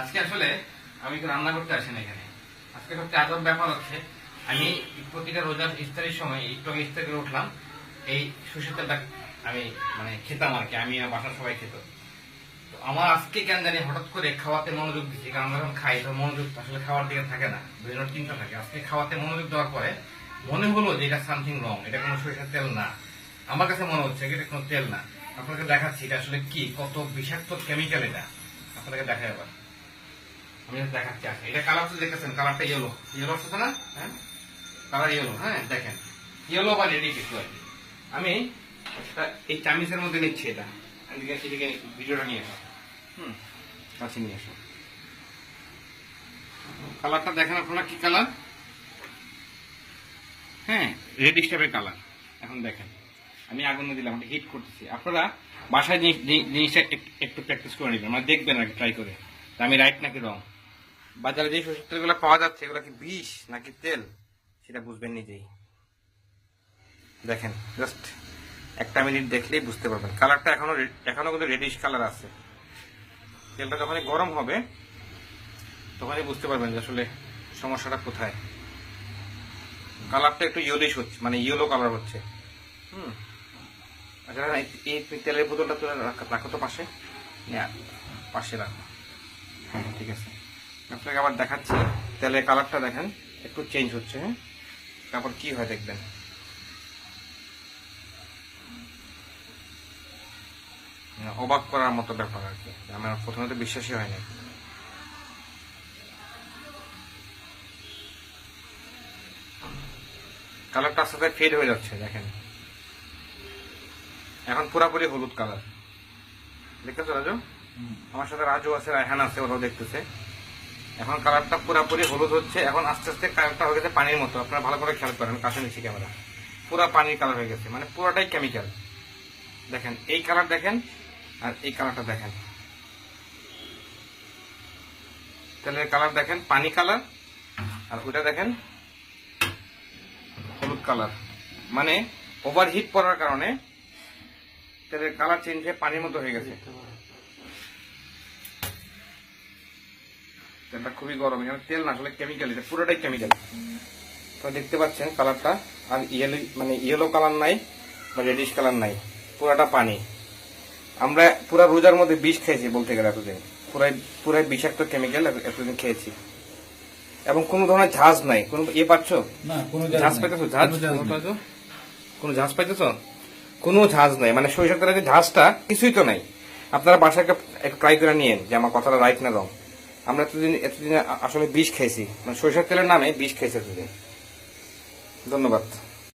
আজকে আসলে আমি রান্না করতে আসি না এখানে। আজকে সবচেয়ে আজব ব্যাপার হচ্ছে, আমি প্রতিটা রোজার ইফতারির সময় একটু আগে ইফতার করে উঠলাম, এই সর্ষের তেলটা আমি মানে খেতাম আর কি, আমি বাসার সবাই খেত। তো আমার আজকে কেন জানি হঠাৎ করে খাওয়াতে মনোযোগ দিচ্ছি কারণ যখন খাই তো মনোযোগ আসলে খাওয়ার দিকে থাকে না বিভিন্ন চিন্তা থাকে। আজকে খাওয়াতে মনোযোগ দেওয়ার পরে মনে হলো যে এটা সামথিং রং এটা কোনো সরিষার তেল না। আমার কাছে মনে হচ্ছে এটা কোনো তেল না। আপনাকে দেখাচ্ছি এটা আসলে কি, কত বিষাক্ত কেমিক্যাল এটা। আপনাকে দেখাই আবার। আমি দেখাচ্ছি আচ্ছা এটা কালার তো দেখেছেন কালারটা ইয়েলো ইয়েলো আসছে না? হ্যাঁ? কালার ইয়েলো হ্যাঁ দেখেন। ইয়েলো রেডি আর কি। আমি এই চামিচের মধ্যে নিচ্ছি এটা। এদিকে ভিডিওটা নিয়ে আসো। হুম, কাছে নিয়ে কালারটা দেখেন আপনারা কি কালার হ্যাঁ রেডিশ কালার এখন দেখেন, আমি আগুন দিলাম হিট করতেছি। আপনারা বাসায় জিনিসটা একটু প্র্যাকটিস করে নেবেন মানে দেখবেন আর ট্রাই করে। আমি রাইট নাকি রং বাজারে যে সরষের তেলগুলো পাওয়া যাচ্ছে, এগুলো কি বিষ নাকি তেল? সেটা বুঝবেন নিজেই। দেখেন জাস্ট একটা মিনিট দেখলেই বুঝতে পারবেন। কালারটা এখনও এখনও কিন্তু রেডিশ কালার আছে। তেলটা যখনই গরম হবে, তখনই বুঝতে পারবেন যে আসলে সমস্যাটা কোথায়। কালারটা একটু ইয়েলিশ হচ্ছে মানে ইয়েলো কালার হচ্ছে। হুম। আচ্ছা এই- তেলের বোতলটা তুলে রাখ- রাখো তো পাশে। পাশে রাখো। হ্যাঁ ঠিক আছে। আপনাকে আবার দেখাচ্ছি। তেলের কালারটা দেখেন একটু চেঞ্জ হচ্ছে হ্যাঁ? তারপর কি হয় দেখবেন। অবাক করার মতো ব্যাপার আর কি। আমার প্রথমে তো বিশ্বাসই হয়নি কালারটা আস্তে আস্তে ফেড হয়ে যাচ্ছে দেখেন। এখন পুরাপুরি হলুদ কালার দেখতেছো রাজু? আমার সাথে রাজু আছে রায়হান আছে ওরাও দেখতেছে। এখন কালারটা পুরাপুরি হলুদ হচ্ছে, এখন আস্তে আস্তে কালারটা হয়ে গেছে পানির মতো। আপনারা ভালো করে খেয়াল করেন, কাছে নিচ্ছি ক্যামেরা। পুরা পানির কালার হয়ে গেছে মানে পুরাটাই কেমিক্যাল দেখেন, এই কালার দেখেন, আর এই কালারটা দেখেন। তেলের কালার দেখেন, পানি কালার, আর ওইটা দেখেন, হলুদ কালার। মানে ওভারহিট পড়ার কারণে তেলের কালার চেঞ্জ হয়ে পানির মতো হয়ে গেছে। তেলটা খুবই গরম এখানে তেল না আসলে কেমিক্যাল এটা পুরোটাই কেমিক্যাল তো দেখতে পাচ্ছেন কালারটা আর ইয়েলো মানে ইয়েলো কালার নাই বা রেডিশ কালার নাই পুরাটা পানি। আমরা পুরা রোজার মধ্যে বিষ খেয়েছি বলতে গেলে এতদিন। পুরাই পুরাই বিষাক্ত কেমিক্যাল এতদিন খেয়েছি। এবং কোনো ধরনের ঝাঁজ নাই। কোনো ইয়ে পাচ্ছ? কোনো ঝাঁজ পাইতেছো? ঝাঁজ? কোনো ঝাঁজ? পাইতেছো? কোনো ঝাঁজ নাই। মানে তেলের যে ঝাঁজটা কিছুই তো নাই। আপনারা বাসায় একটু ট্রাই করে নিয়েন যে আমার কথাটা রাইট না রং আমরা এতদিন এতদিন আসলে বিষ খেয়েছি মানে সরিষার তেলের নামে বিষ খেয়েছি এতদিন। ধন্যবাদ।